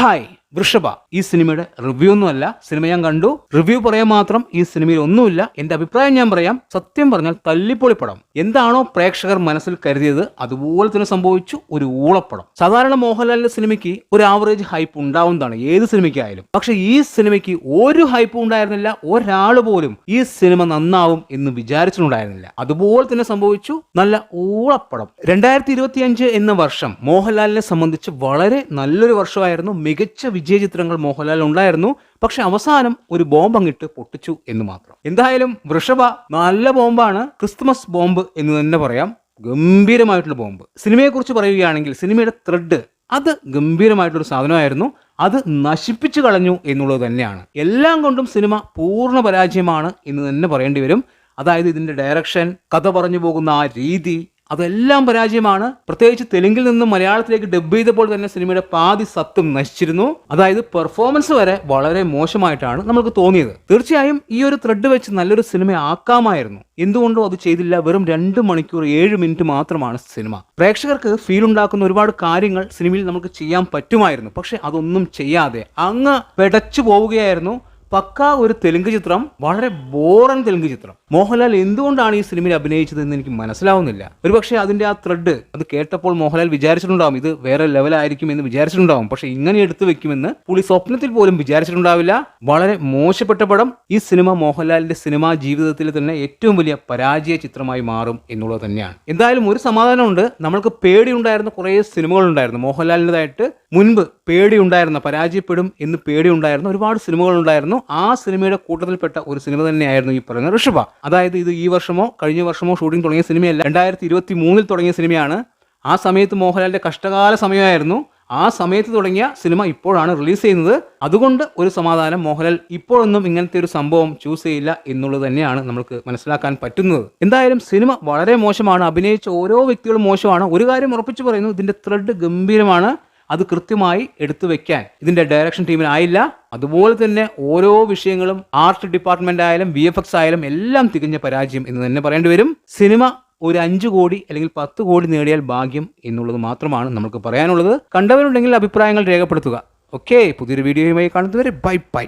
Hi. Vrusshabha ഈ സിനിമയുടെ review ഒന്നുമല്ല സിനിമ ഞാൻ കണ്ടു. റിവ്യൂ പറയാൻ മാത്രം ഈ സിനിമയിൽ ഒന്നുമില്ല. എന്റെ അഭിപ്രായം ഞാൻ പറയാം. സത്യം പറഞ്ഞാൽ തല്ലിപ്പൊളി പടം. എന്താണോ പ്രേക്ഷകർ മനസ്സിൽ കരുതിയത് അതുപോലെ തന്നെ സംഭവിച്ചു. ഒരു ഊളപ്പടം. സാധാരണ മോഹൻലാലിന്റെ സിനിമയ്ക്ക് ഒരു ആവറേജ് ഹൈപ്പ് ഉണ്ടാവുന്നതാണ്. ഏത് സിനിമയ്ക്കായാലും. പക്ഷെ ഈ സിനിമയ്ക്ക് ഒരു ഹൈപ്പും ഉണ്ടായിരുന്നില്ല. ഒരാൾ പോലും ഈ സിനിമ നന്നാവും എന്ന് വിചാരിച്ചിട്ടുണ്ടായിരുന്നില്ല. അതുപോലെ തന്നെ സംഭവിച്ചു. നല്ല ഊളപ്പടം. രണ്ടായിരത്തി ഇരുപത്തിയഞ്ച് എന്ന വർഷം മോഹൻലാലിനെ സംബന്ധിച്ച് വളരെ നല്ലൊരു വർഷമായിരുന്നു. മികച്ച വിജയ ചിത്രങ്ങൾ മോഹൻലാൽ ഉണ്ടായിരുന്നു. പക്ഷെ അവസാനം ഒരു ബോംബ് അങ്ങിട്ട് പൊട്ടിച്ചു എന്ന് മാത്രം. എന്തായാലും വൃഷഭ നല്ല ബോംബാണ്. ക്രിസ്തുമസ് ബോംബ് എന്ന് തന്നെ പറയാം. ഗംഭീരമായിട്ടുള്ള ബോംബ്. സിനിമയെക്കുറിച്ച് പറയുകയാണെങ്കിൽ സിനിമയുടെ ത്രെഡ് അത് ഗംഭീരമായിട്ടൊരു സാധനമായിരുന്നു. അത് നശിപ്പിച്ചു കളഞ്ഞു എന്നുള്ളത് തന്നെയാണ്. എല്ലാം കൊണ്ടും സിനിമ പൂർണ പരാജയമാണ് എന്ന് തന്നെ പറയേണ്ടി വരും. അതായത് ഇതിന്റെ ഡയറക്ഷൻ കഥ പറഞ്ഞു പോകുന്ന ആ രീതി അതെല്ലാം പരാജയമാണ്. പ്രത്യേകിച്ച് തെലുങ്കിൽ നിന്നും മലയാളത്തിലേക്ക് ഡബ് ചെയ്തപ്പോൾ തന്നെ സിനിമയുടെ പാതി സത്വം നശിച്ചിരുന്നു. അതായത് പെർഫോമൻസ് വരെ വളരെ മോശമായിട്ടാണ് നമുക്ക് തോന്നിയത്. തീർച്ചയായും ഈ ഒരു ത്രെഡ് വെച്ച് നല്ലൊരു സിനിമ ആക്കാമായിരുന്നു. എന്തുകൊണ്ടോ അത് ചെയ്തില്ല. വെറും രണ്ട് മണിക്കൂർ ഏഴ് മിനിറ്റ് മാത്രമാണ് സിനിമ. പ്രേക്ഷകർക്ക് ഫീൽ ഉണ്ടാക്കുന്ന ഒരുപാട് കാര്യങ്ങൾ സിനിമയിൽ നമുക്ക് ചെയ്യാൻ പറ്റുമായിരുന്നു. പക്ഷെ അതൊന്നും ചെയ്യാതെ അങ്ങ് പെടച്ചു പോവുകയായിരുന്നു. പക്ക ഒരു തെലുങ്ക് ചിത്രം വളരെ ബോറൻ തെലുങ്ക് ചിത്രം. മോഹൻലാൽ എന്തുകൊണ്ടാണ് ഈ സിനിമയിൽ അഭിനയിച്ചത് എന്ന് എനിക്ക് മനസ്സിലാവുന്നില്ല. ഒരുപക്ഷെ അതിന്റെ ആ ത്രെഡ് അത് കേട്ടപ്പോൾ മോഹൻലാൽ വിചാരിച്ചിട്ടുണ്ടാവും ഇത് വേറെ ലെവലായിരിക്കും എന്ന് വിചാരിച്ചിട്ടുണ്ടാവും. പക്ഷെ ഇങ്ങനെ എടുത്തു വെക്കുമെന്ന് പുള്ളി സ്വപ്നത്തിൽ പോലും വിചാരിച്ചിട്ടുണ്ടാവില്ല. വളരെ മോശപ്പെട്ട പടം ഈ സിനിമ മോഹൻലാലിന്റെ സിനിമാ ജീവിതത്തിൽ തന്നെ ഏറ്റവും വലിയ പരാജയ ചിത്രമായി മാറും എന്നുള്ളത് തന്നെയാണ്. എന്തായാലും ഒരു സമാധാനമുണ്ട്. നമ്മൾക്ക് പേടിയുണ്ടായിരുന്ന കുറേ സിനിമകളുണ്ടായിരുന്നു. മോഹൻലാലിന്റെതായിട്ട് മുൻപ് പേടിയുണ്ടായിരുന്ന പരാജയപ്പെടും എന്ന് പേടിയുണ്ടായിരുന്ന ഒരുപാട് സിനിമകൾ ഉണ്ടായിരുന്നു ആ സിനിമയുടെ കൂട്ടത്തിൽപ്പെട്ട ഒരു സിനിമ തന്നെയായിരുന്നു ഈ പറയുന്ന ഋഷഭ. അതായത് ഇത് ഈ വർഷമോ കഴിഞ്ഞ വർഷമോ ഷൂട്ടിംഗ് തുടങ്ങിയ സിനിമയല്ല രണ്ടായിരത്തി ഇരുപത്തി മൂന്നിൽ തുടങ്ങിയ സിനിമയാണ്. ആ സമയത്ത് മോഹൻലാലിന്റെ കഷ്ടകാല സമയമായിരുന്നു. ആ സമയത്ത് തുടങ്ങിയ സിനിമ ഇപ്പോഴാണ് റിലീസ് ചെയ്യുന്നത്. അതുകൊണ്ട് ഒരു സമാധാനം മോഹൻലാൽ ഇപ്പോഴൊന്നും ഇങ്ങനത്തെ ഒരു സംഭവം ചൂസ് ചെയ്യില്ല എന്നുള്ളത് തന്നെയാണ് നമുക്ക് മനസ്സിലാക്കാൻ പറ്റുന്നത്. എന്തായാലും സിനിമ വളരെ മോശമാണ്. അഭിനയിച്ച ഓരോ വ്യക്തികളും മോശമാണ്. ഒരു കാര്യം ഉറപ്പിച്ചു പറയുന്നു ഇതിന്റെ ത്രെഡ് ഗംഭീരമാണ്. അത് കൃത്യമായി എടുത്തു വെക്കാൻ. ഇതിന്റെ ഡയറക്ഷൻ ടീമിനായില്ല അതുപോലെ തന്നെ ഓരോ വിഷയങ്ങളും ആർട്ട് ഡിപ്പാർട്ട്മെന്റ് ആയാലും വി ആയാലും എല്ലാം തികഞ്ഞ പരാജയം എന്ന് തന്നെ പറയേണ്ടി വരും. സിനിമ ഒരു അഞ്ച് കോടി അല്ലെങ്കിൽ പത്ത് കോടി നേടിയാൽ ഭാഗ്യം എന്നുള്ളത് മാത്രമാണ് നമുക്ക് പറയാനുള്ളത്. കണ്ടവരുണ്ടെങ്കിൽ അഭിപ്രായങ്ങൾ രേഖപ്പെടുത്തുക. ഓക്കെ പുതിയൊരു വീഡിയോയുമായി കാണുന്നതുവരെ ബൈ ബൈ.